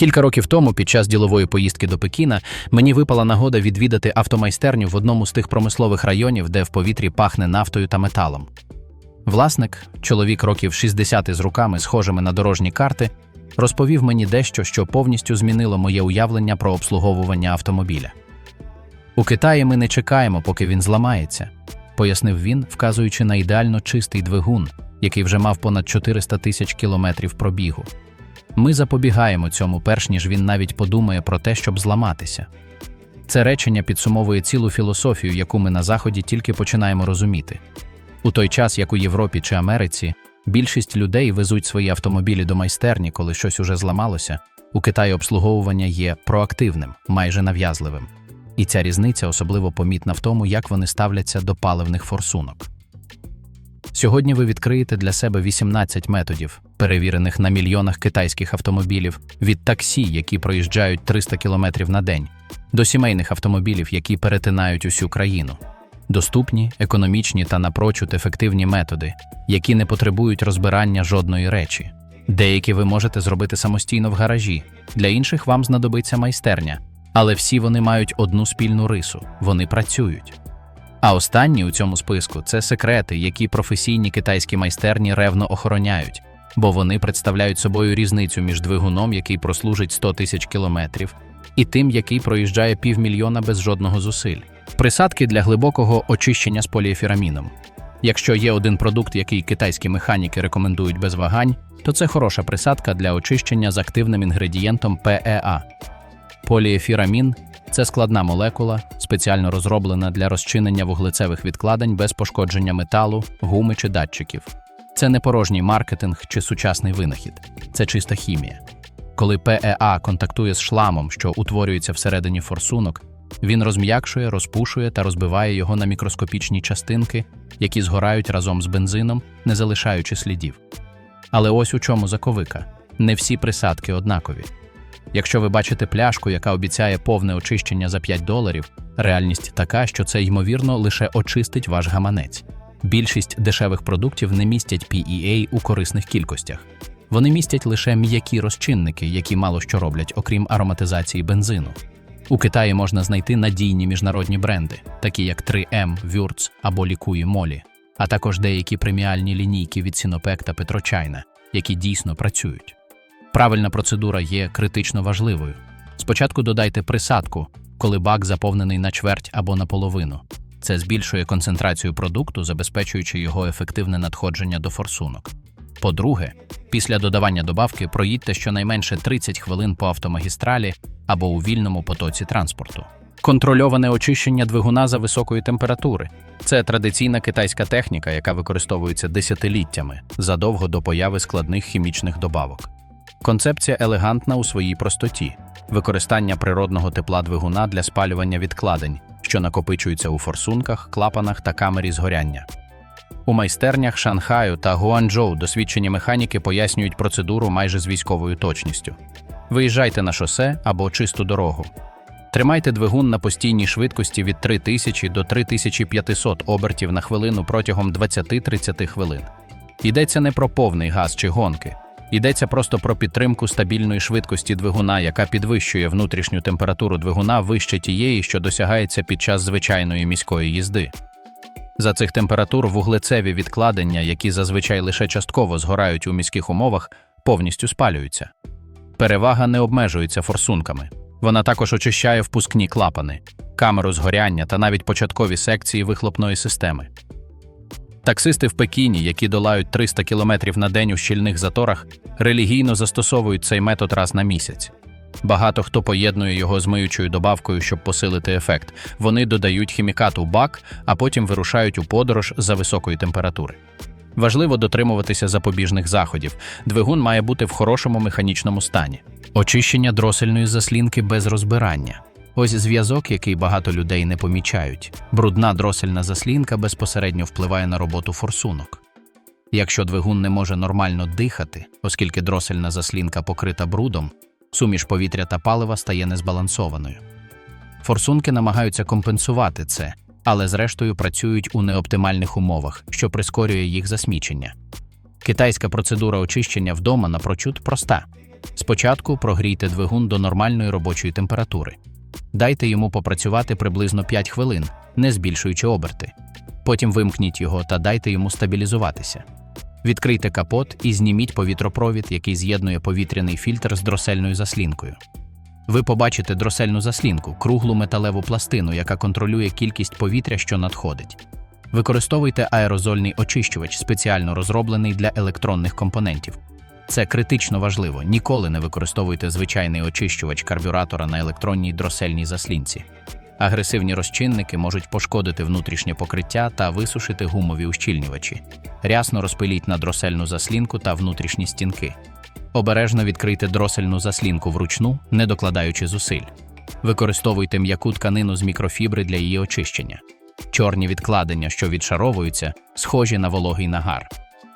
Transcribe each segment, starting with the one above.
Кілька років тому, під час ділової поїздки до Пекіна, мені випала нагода відвідати автомайстерню в одному з тих промислових районів, де в повітрі пахне нафтою та металом. Власник, чоловік років 60 з руками, схожими на дорожні карти, розповів мені дещо, що повністю змінило моє уявлення про обслуговування автомобіля. У Китаї ми не чекаємо, поки він зламається, пояснив він, вказуючи на ідеально чистий двигун, який вже мав понад 400 тисяч кілометрів пробігу. Ми запобігаємо цьому, перш ніж він навіть подумає про те, щоб зламатися. Це речення підсумовує цілу філософію, яку ми на Заході тільки починаємо розуміти. У той час, як у Європі чи Америці, більшість людей везуть свої автомобілі до майстерні, коли щось уже зламалося, у Китаї обслуговування є проактивним, майже нав'язливим. І ця різниця особливо помітна в тому, як вони ставляться до паливних форсунок. Сьогодні ви відкриєте для себе 18 методів, перевірених на мільйонах китайських автомобілів, від таксі, які проїжджають 300 км на день, до сімейних автомобілів, які перетинають усю країну. Доступні, економічні та напрочуд ефективні методи, які не потребують розбирання жодної речі. Деякі ви можете зробити самостійно в гаражі, для інших вам знадобиться майстерня, але всі вони мають одну спільну рису вони працюють. А останні у цьому списку це секрети, які професійні китайські майстерні ревно охороняють, бо вони представляють собою різницю між двигуном, який прослужить 100 тисяч кілометрів, і тим, який проїжджає півмільйона без жодного зусиль. Присадки для глибокого очищення з поліефіраміном. Якщо є один продукт, який китайські механіки рекомендують без вагань, то це хороша присадка для очищення з активним інгредієнтом ПЕА. Поліефірамін це складна молекула, спеціально розроблена для розчинення вуглецевих відкладень без пошкодження металу, гуми чи датчиків. Це не порожній маркетинг чи сучасний винахід, це чиста хімія. Коли ПЕА контактує з шламом, що утворюється всередині форсунок, він розм'якшує, розпушує та розбиває його на мікроскопічні частинки, які згорають разом з бензином, не залишаючи слідів. Але ось у чому заковика: не всі присадки однакові. Якщо ви бачите пляшку, яка обіцяє повне очищення за 5 доларів, реальність така, що це ймовірно лише очистить ваш гаманець. Більшість дешевих продуктів не містять PEA у корисних кількостях. Вони містять лише м'які розчинники, які мало що роблять, окрім ароматизації бензину. У Китаї можна знайти надійні міжнародні бренди, такі як 3M, Würz або Лікуї Молі, а також деякі преміальні лінійки від Сінопек та Петрочайна, які дійсно працюють. Правильна процедура є критично важливою. Спочатку додайте присадку, коли бак заповнений на чверть або наполовину. Це збільшує концентрацію продукту, забезпечуючи його ефективне надходження до форсунок. По-друге, після додавання добавки проїдьте щонайменше 30 хвилин по автомагістралі або у вільному потоці транспорту. Контрольоване очищення двигуна за високої температури це традиційна китайська техніка, яка використовується десятиліттями задовго до появи складних хімічних добавок. Концепція елегантна у своїй простоті, використання природного тепла двигуна для спалювання відкладень, що накопичуються у форсунках, клапанах та камері згоряння. У майстернях Шанхаю та Гуанчжоу досвідчені механіки пояснюють процедуру майже з військовою точністю. Виїжджайте на шосе або чисту дорогу. Тримайте двигун на постійній швидкості від 3000 до 3500 обертів на хвилину протягом 20-30 хвилин. Йдеться не про повний газ чи гонки. Йдеться просто про підтримку стабільної швидкості двигуна, яка підвищує внутрішню температуру двигуна вище тієї, що досягається під час звичайної міської їзди. За цих температур вуглецеві відкладення, які зазвичай лише частково згорають у міських умовах, повністю спалюються. Перевага не обмежується форсунками.Она також очищає впускні клапани, камеру згоряння та навіть початкові секції вихлопної системи. Таксисти в Пекіні, які долають 300 км на день у щільних заторах, релігійно застосовують цей метод раз на місяць. Багато хто поєднує його з миючою добавкою, щоб посилити ефект. Вони додають хімікат у бак, а потім вирушають у подорож за високої температури. Важливо дотримуватися запобіжних заходів. Двигун має бути в хорошому механічному стані. Очищення дросельної заслінки без розбирання. Ось зв'язок, який багато людей не помічають. Брудна дросельна заслінка безпосередньо впливає на роботу форсунок. Якщо двигун не може нормально дихати, оскільки дросельна заслінка покрита брудом, суміш повітря та палива стає незбалансованою. Форсунки намагаються компенсувати це, але зрештою працюють у неоптимальних умовах, що прискорює їх засмічення. Китайська процедура очищення вдома напрочуд проста. Спочатку прогрійте двигун до нормальної робочої температури. Дайте йому попрацювати приблизно 5 хвилин, не збільшуючи оберти. Потім вимкніть його та дайте йому стабілізуватися. Відкрийте капот і зніміть повітропровід, який з'єднує повітряний фільтр з дросельною заслінкою. Ви побачите дросельну заслінку, круглу металеву пластину, яка контролює кількість повітря, що надходить. Використовуйте аерозольний очищувач, спеціально розроблений для електронних компонентів. Це критично важливо. Ніколи не використовуйте звичайний очищувач карбюратора на електронній дросельній заслінці. Агресивні розчинники можуть пошкодити внутрішнє покриття та висушити гумові ущільнювачі. Рясно розпиліть на дросельну заслінку та внутрішні стінки. Обережно відкрийте дросельну заслінку вручну, не докладаючи зусиль. Використовуйте м'яку тканину з мікрофібри для її очищення. Чорні відкладення, що відшаровуються, схожі на вологий нагар.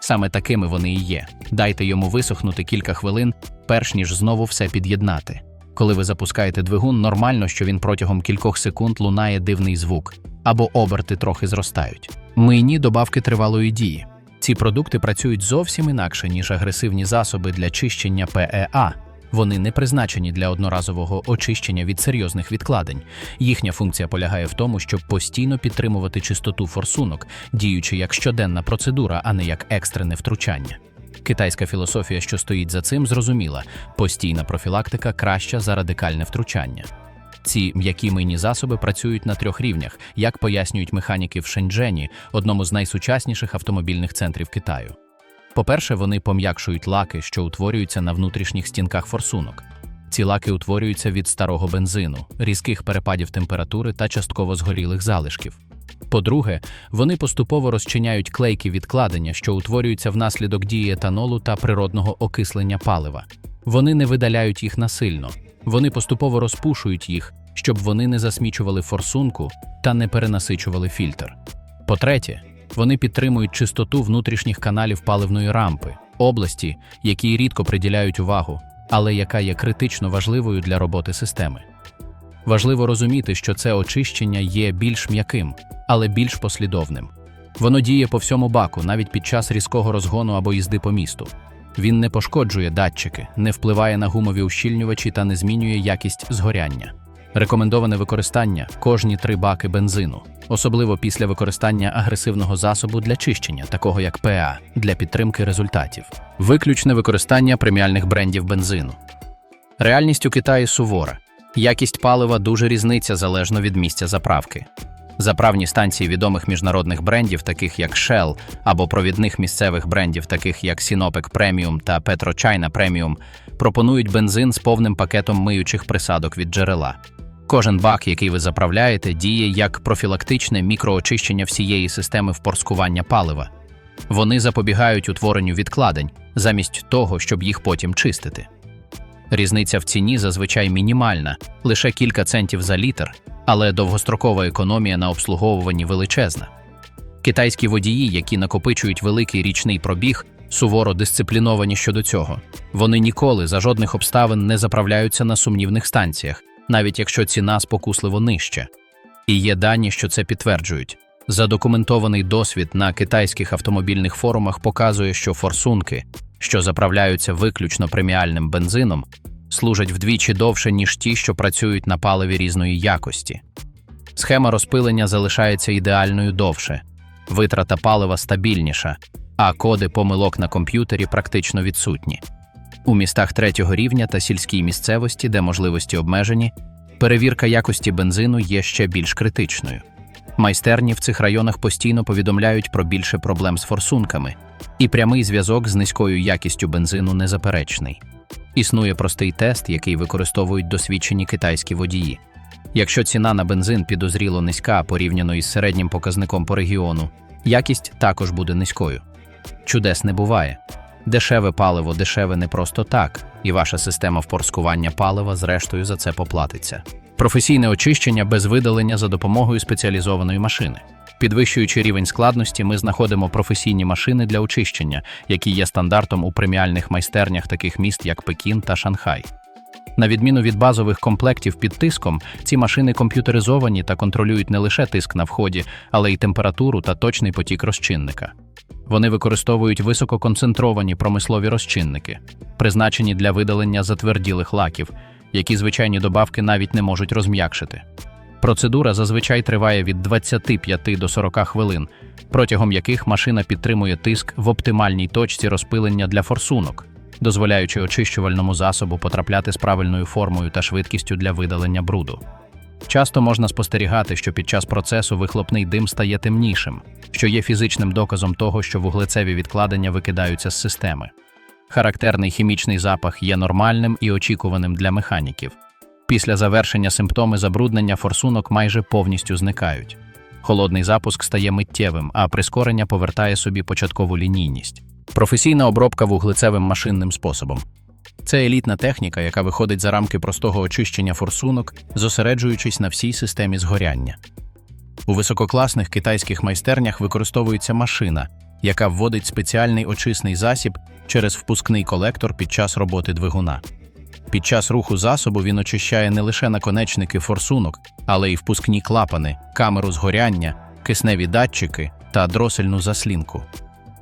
Саме такими вони і є. Дайте йому висохнути кілька хвилин, перш ніж знову все під'єднати. Коли ви запускаєте двигун, нормально, що він протягом кількох секунд лунає дивний звук або оберти трохи зростають. Мийні добавки тривалої дії. Ці продукти працюють зовсім інакше, ніж агресивні засоби для чищення ПЕА. Вони не призначені для одноразового очищення від серйозних відкладень. Їхня функція полягає в тому, щоб постійно підтримувати чистоту форсунок, діючи як щоденна процедура, а не як екстрене втручання. Китайська філософія, що стоїть за цим, зрозуміла: постійна профілактика краща за радикальне втручання. Ці м'які мийні засоби працюють на трьох рівнях, як пояснюють механіки в Шенджені, одному з найсучасніших автомобільних центрів Китаю. По-перше, вони пом'якшують лаки, що утворюються на внутрішніх стінках форсунок. Ці лаки утворюються від старого бензину, різких перепадів температури та частково згорілих залишків. По-друге, вони поступово розчиняють клейки відкладення, що утворюються внаслідок дії етанолу та природного окислення палива. Вони не видаляють їх насильно, вони поступово розпушують їх, щоб вони не засмічували форсунку та не перенасичували фільтр. По-третє, вони підтримують чистоту внутрішніх каналів паливної рампи, області, якій рідко приділяють увагу, але яка є критично важливою для роботи системи. Важливо розуміти, що це очищення є більш м'яким, але більш послідовним. Воно діє по всьому баку, навіть під час різкого розгону або їзди по місту. Він не пошкоджує датчики, не впливає на гумові ущільнювачі та не змінює якість згоряння. Рекомендоване використання кожні три баки бензину, особливо після використання агресивного засобу для чищення, такого як ПА, для підтримки результатів. Виключне використання преміальних брендів бензину. Реальність у Китаї сувора. Якість палива дуже різниця залежно від місця заправки. Заправні станції відомих міжнародних брендів, таких як Shell, або провідних місцевих брендів, таких як Sinopec Premium та PetroChina Premium, пропонують бензин з повним пакетом миючих присадок від джерела. Кожен бак, який ви заправляєте, діє як профілактичне мікроочищення всієї системи впорскування палива. Вони запобігають утворенню відкладень, замість того, щоб їх потім чистити. Різниця в ціні зазвичай мінімальна, лише кілька центів за літр, але довгострокова економія на обслуговуванні величезна. Китайські водії, які накопичують великий річний пробіг, суворо дисципліновані щодо цього. Вони ніколи за жодних обставин не заправляються на сумнівних станціях, навіть якщо ціна спокусливо нижча. І є дані, що це підтверджують. Задокументований досвід на китайських автомобільних форумах показує, що форсунки, що заправляються виключно преміальним бензином, служать вдвічі довше, ніж ті, що працюють на паливі різної якості. Схема розпилення залишається ідеальною довше, витрата палива стабільніша, а коди помилок на комп'ютері практично відсутні. У містах третього рівня та сільській місцевості, де можливості обмежені, перевірка якості бензину є ще більш критичною. Майстерні в цих районах постійно повідомляють про більше проблем з форсунками, і прямий зв'язок з низькою якістю бензину незаперечний. Існує простий тест, який використовують досвідчені китайські водії. Якщо ціна на бензин підозріло низька порівняно із середнім показником по регіону, якість також буде низькою. Чудес не буває. Дешеве паливо дешеве не просто так, і ваша система впорскування палива, зрештою, за це поплатиться. Професійне очищення без видалення за допомогою спеціалізованої машини. Підвищуючи рівень складності, ми знаходимо професійні машини для очищення, які є стандартом у преміальних майстернях таких міст, як Пекін та Шанхай. На відміну від базових комплектів під тиском, ці машини комп'ютеризовані та контролюють не лише тиск на вході, але й температуру та точний потік розчинника. Вони використовують висококонцентровані промислові розчинники, призначені для видалення затверділих лаків, які звичайні добавки навіть не можуть розм'якшити. Процедура зазвичай триває від 25 до 40 хвилин, протягом яких машина підтримує тиск в оптимальній точці розпилення для форсунок, дозволяючи очищувальному засобу потрапляти з правильною формою та швидкістю для видалення бруду. Часто можна спостерігати, що під час процесу вихлопний дим стає темнішим, що є фізичним доказом того, що вуглецеві відкладення викидаються з системи. Характерний хімічний запах є нормальним і очікуваним для механіків. Після завершення симптоми забруднення форсунок майже повністю зникають. Холодний запуск стає миттєвим, а прискорення повертає собі початкову лінійність. Професійна обробка вуглецевим машинним способом. Це елітна техніка, яка виходить за рамки простого очищення форсунок, зосереджуючись на всій системі згоряння. У висококласних китайських майстернях використовується машина, яка вводить спеціальний очисний засіб через впускний колектор під час роботи двигуна. Під час руху засобу він очищає не лише наконечники форсунок, але й впускні клапани, камеру згоряння, кисневі датчики та дросельну заслінку.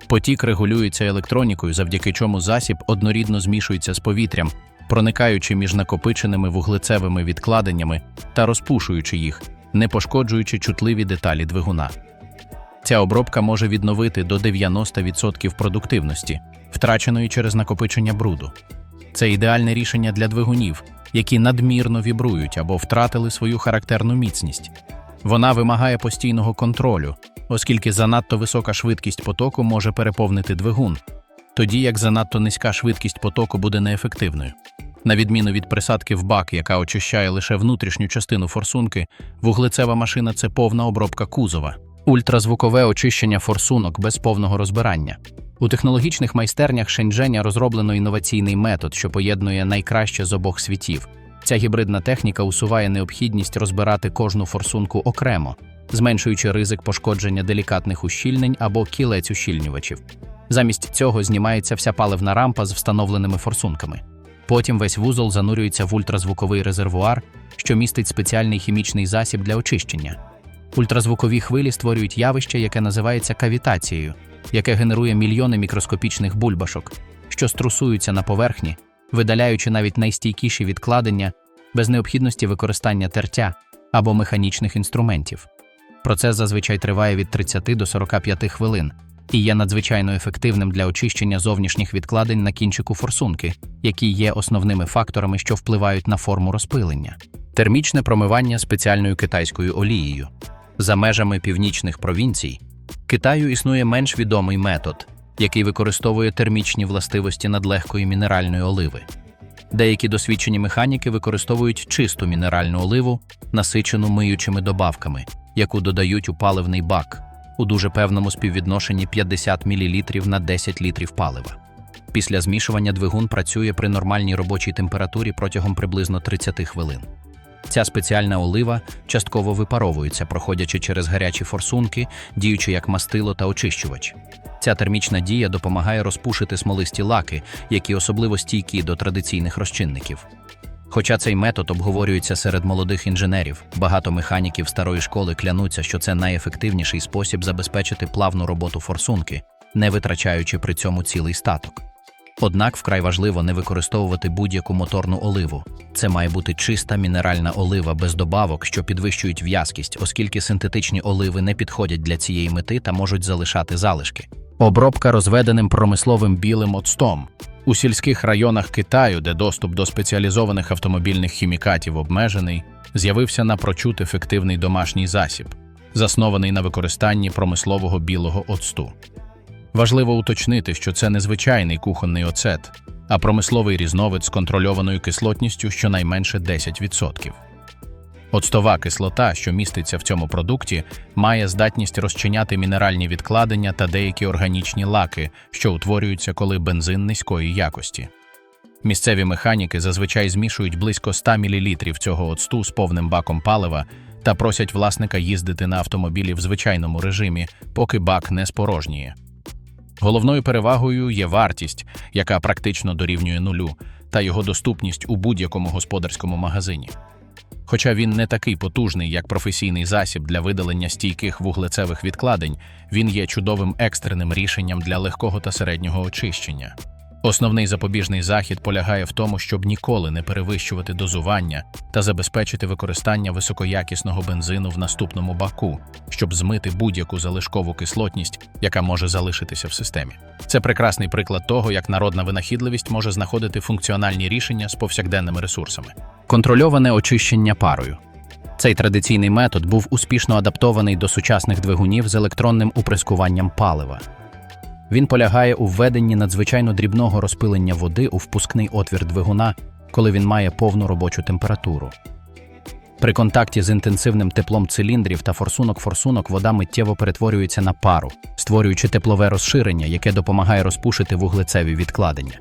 Потік регулюється електронікою, завдяки чому засіб однорідно змішується з повітрям, проникаючи між накопиченими вуглецевими відкладеннями та розпушуючи їх, не пошкоджуючи чутливі деталі двигуна. Ця обробка може відновити до 90% продуктивності, втраченої через накопичення бруду. Це ідеальне рішення для двигунів, які надмірно вібрують або втратили свою характерну міцність. Вона вимагає постійного контролю, оскільки занадто висока швидкість потоку може переповнити двигун, тоді як занадто низька швидкість потоку буде неефективною. На відміну від присадки в бак, яка очищає лише внутрішню частину форсунки, вуглецева машина це повна обробка кузова, ультразвукове очищення форсунок без повного розбирання. У технологічних майстернях Шендженя розроблено інноваційний метод, що поєднує найкраще з обох світів. Ця гібридна техніка усуває необхідність розбирати кожну форсунку окремо, зменшуючи ризик пошкодження делікатних ущільнень або кілець ущільнювачів. Замість цього знімається вся паливна рампа з встановленими форсунками. Потім весь вузол занурюється в ультразвуковий резервуар, що містить спеціальний хімічний засіб для очищення. Ультразвукові хвилі створюють явище, яке називається кавітацією, яке генерує мільйони мікроскопічних бульбашок, що струсуються на поверхні, видаляючи навіть найстійкіші відкладення без необхідності використання тертя або механічних інструментів. Процес зазвичай триває від 30 до 45 хвилин і є надзвичайно ефективним для очищення зовнішніх відкладень на кінчику форсунки, які є основними факторами, що впливають на форму розпилення. Термічне промивання спеціальною китайською олією. За межами північних провінцій Китаю існує менш відомий метод, який використовує термічні властивості надлегкої мінеральної оливи. Деякі досвідчені механіки використовують чисту мінеральну оливу, насичену миючими добавками, яку додають у паливний бак у дуже певному співвідношенні 50 мл на 10 літрів палива. Після змішування двигун працює при нормальній робочій температурі протягом приблизно 30 хвилин. Ця спеціальна олива частково випаровується, проходячи через гарячі форсунки, діючи як мастило та очищувач. Ця термічна дія допомагає розпушити смолисті лаки, які особливо стійкі до традиційних розчинників. Хоча цей метод обговорюється серед молодих інженерів, багато механіків старої школи клянуться, що це найефективніший спосіб забезпечити плавну роботу форсунки, не витрачаючи при цьому цілий статок. Однак вкрай важливо не використовувати будь-яку моторну оливу. Це має бути чиста мінеральна олива без добавок, що підвищують в'язкість, оскільки синтетичні оливи не підходять для цієї мети та можуть залишати залишки. Обробка розведеним промисловим білим оцтом. У сільських районах Китаю, де доступ до спеціалізованих автомобільних хімікатів обмежений, з'явився напрочуд ефективний домашній засіб, заснований на використанні промислового білого оцту. Важливо уточнити, що це не звичайний кухонний оцет, а промисловий різновид з контрольованою кислотністю щонайменше 10%. Оцтова кислота, що міститься в цьому продукті, має здатність розчиняти мінеральні відкладення та деякі органічні лаки, що утворюються, коли бензин низької якості. Місцеві механіки зазвичай змішують близько 100 мл цього оцту з повним баком палива та просять власника їздити на автомобілі в звичайному режимі, поки бак не спорожніє. Головною перевагою є вартість, яка практично дорівнює нулю, та його доступність у будь-якому господарському магазині. Хоча він не такий потужний, як професійний засіб для видалення стійких вуглецевих відкладень, він є чудовим екстреним рішенням для легкого та середнього очищення. Основний запобіжний захід полягає в тому, щоб ніколи не перевищувати дозування та забезпечити використання високоякісного бензину в наступному баку, щоб змити будь-яку залишкову кислотність, яка може залишитися в системі. Це прекрасний приклад того, як народна винахідливість може знаходити функціональні рішення з повсякденними ресурсами. Контрольоване очищення парою. Цей традиційний метод був успішно адаптований до сучасних двигунів з електронним уприскуванням палива. Він полягає у введенні надзвичайно дрібного розпилення води у впускний отвір двигуна, коли він має повну робочу температуру. При контакті з інтенсивним теплом циліндрів та форсунок-форсунок вода миттєво перетворюється на пару, створюючи теплове розширення, яке допомагає розпушити вуглецеві відкладення.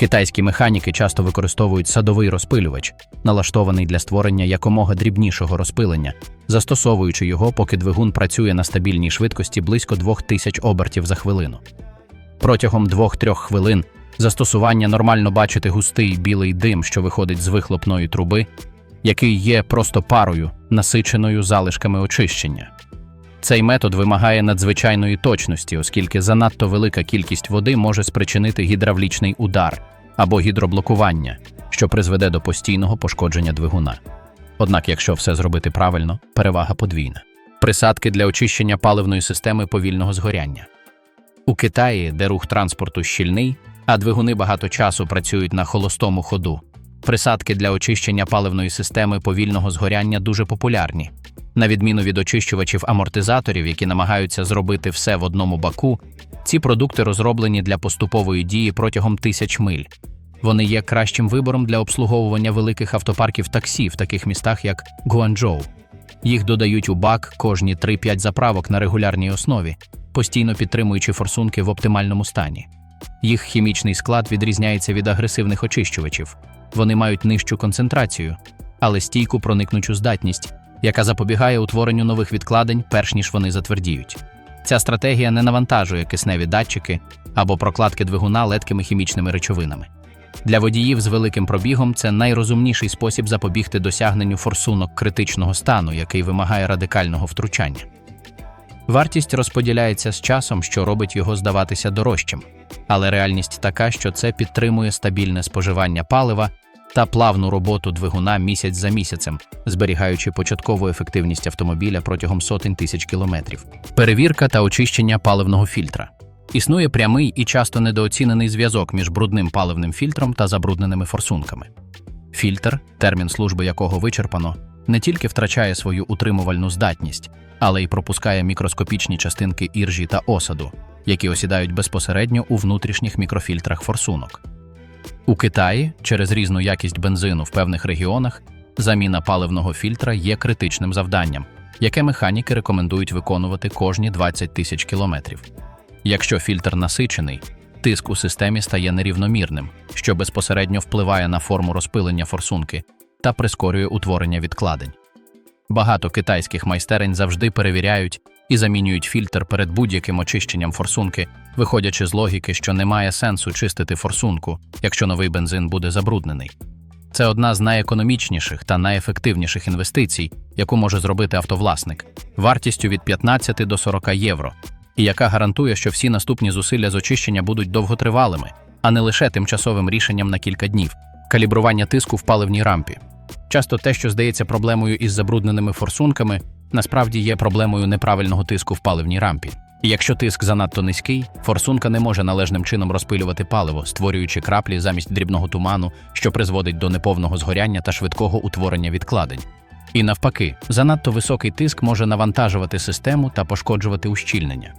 Китайські механіки часто використовують садовий розпилювач, налаштований для створення якомога дрібнішого розпилення, застосовуючи його, поки двигун працює на стабільній швидкості близько 2000 обертів за хвилину. Протягом 2-3 хвилин застосування нормально бачити густий білий дим, що виходить з вихлопної труби, який є просто парою, насиченою залишками очищення. Цей метод вимагає надзвичайної точності, оскільки занадто велика кількість води може спричинити гідравлічний удар або гідроблокування, що призведе до постійного пошкодження двигуна. Однак, якщо все зробити правильно, перевага подвійна. Присадки для очищення паливної системи повільного згоряння. У Китаї, де рух транспорту щільний, а двигуни багато часу працюють на холостому ходу. Присадки для очищення паливної системи повільного згоряння дуже популярні. На відміну від очищувачів амортизаторів, які намагаються зробити все в одному баку, ці продукти розроблені для поступової дії протягом тисяч миль. Вони є кращим вибором для обслуговування великих автопарків таксі в таких містах, як Гуанчжоу. Їх додають у бак кожні 3-5 заправок на регулярній основі, постійно підтримуючи форсунки в оптимальному стані. Їх хімічний склад відрізняється від агресивних очищувачів. Вони мають нижчу концентрацію, але стійку проникнучу здатність, яка запобігає утворенню нових відкладень, перш ніж вони затвердіють. Ця стратегія не навантажує кисневі датчики або прокладки двигуна ледкими хімічними речовинами. Для водіїв з великим пробігом це найрозумніший спосіб запобігти досягненню форсунок критичного стану, який вимагає радикального втручання. Вартість розподіляється з часом, що робить його здаватися дорожчим, але реальність така, що це підтримує стабільне споживання палива та плавну роботу двигуна місяць за місяцем, зберігаючи початкову ефективність автомобіля протягом сотень тисяч кілометрів. Перевірка та очищення паливного фільтра. Існує прямий і часто недооцінений зв'язок між брудним паливним фільтром та забрудненими форсунками. Фільтр, термін служби якого вичерпано, не тільки втрачає свою утримувальну здатність, але й пропускає мікроскопічні частинки іржі та осаду, які осідають безпосередньо у внутрішніх мікрофільтрах форсунок. У Китаї через різну якість бензину в певних регіонах заміна паливного фільтра є критичним завданням, яке механіки рекомендують виконувати кожні 20 тисяч кілометрів. Якщо фільтр насичений, тиск у системі стає нерівномірним, що безпосередньо впливає на форму розпилення форсунки та прискорює утворення відкладень. Багато китайських майстерень завжди перевіряють і замінюють фільтр перед будь-яким очищенням форсунки, виходячи з логіки, що немає сенсу чистити форсунку, якщо новий бензин буде забруднений. Це одна з найекономічніших та найефективніших інвестицій, яку може зробити автовласник, вартістю від 15 до 40 євро, і яка гарантує, що всі наступні зусилля з очищення будуть довготривалими, а не лише тимчасовим рішенням на кілька днів, калібрування тиску в паливній рампі. Часто те, що здається проблемою із забрудненими форсунками, насправді є проблемою неправильного тиску в паливній рампі. Якщо тиск занадто низький, форсунка не може належним чином розпилювати паливо, створюючи краплі замість дрібного туману, що призводить до неповного згоряння та швидкого утворення відкладень. І навпаки, занадто високий тиск може навантажувати систему та пошкоджувати ущільнення.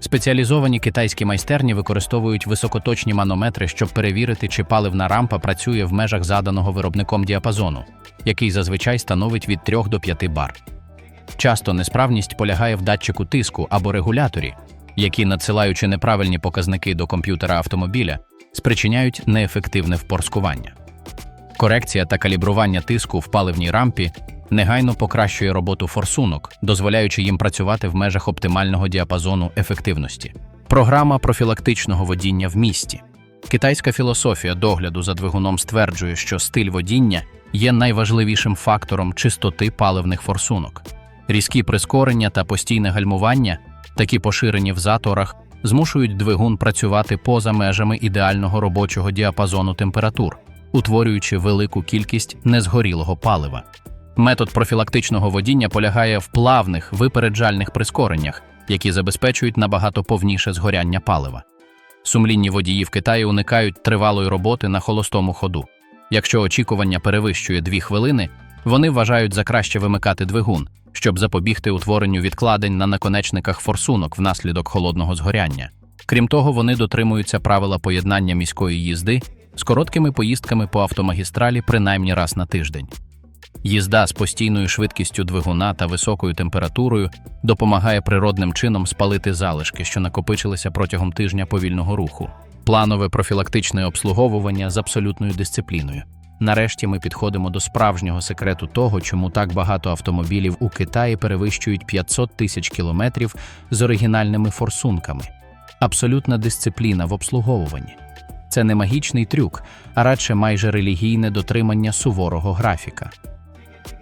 Спеціалізовані китайські майстерні використовують високоточні манометри, щоб перевірити, чи паливна рампа працює в межах заданого виробником діапазону, який зазвичай становить від 3 до 5 бар. Часто несправність полягає в датчику тиску або регуляторі, які, надсилаючи неправильні показники до комп'ютера автомобіля, спричиняють неефективне впорскування. Корекція та калібрування тиску в паливній рампі негайно покращує роботу форсунок, дозволяючи їм працювати в межах оптимального діапазону ефективності. Програма профілактичного водіння в місті. Китайська філософія догляду за двигуном стверджує, що стиль водіння є найважливішим фактором чистоти паливних форсунок. Різкі прискорення та постійне гальмування, такі поширені в заторах, змушують двигун працювати поза межами ідеального робочого діапазону температур, утворюючи велику кількість незгорілого палива. Метод профілактичного водіння полягає в плавних випереджальних прискореннях, які забезпечують набагато повніше згоряння палива. Сумлінні водії в Китаї уникають тривалої роботи на холостому ходу. Якщо очікування перевищує 2 хвилини, вони вважають за краще вимикати двигун, щоб запобігти утворенню відкладень на наконечниках форсунок внаслідок холодного згоряння. Крім того, вони дотримуються правила поєднання міської їзди з короткими поїздками по автомагістралі принаймні раз на тиждень. Їзда з постійною швидкістю двигуна та високою температурою допомагає природним чином спалити залишки, що накопичилися протягом тижня повільного руху. Планове профілактичне обслуговування з абсолютною дисципліною. Нарешті ми підходимо до справжнього секрету того, чому так багато автомобілів у Китаї перевищують 500 тисяч кілометрів з оригінальними форсунками. Абсолютна дисципліна в обслуговуванні. Це не магічний трюк, а радше майже релігійне дотримання суворого графіка.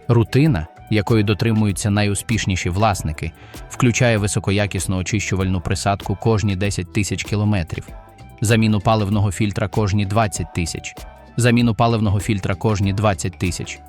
Рутина, якої дотримуються найуспішніші власники, включає високоякісну очищувальну присадку кожні 10 тисяч кілометрів, заміну паливного фільтра кожні 20 тисяч, заміну паливного фільтра кожні 20 тисяч,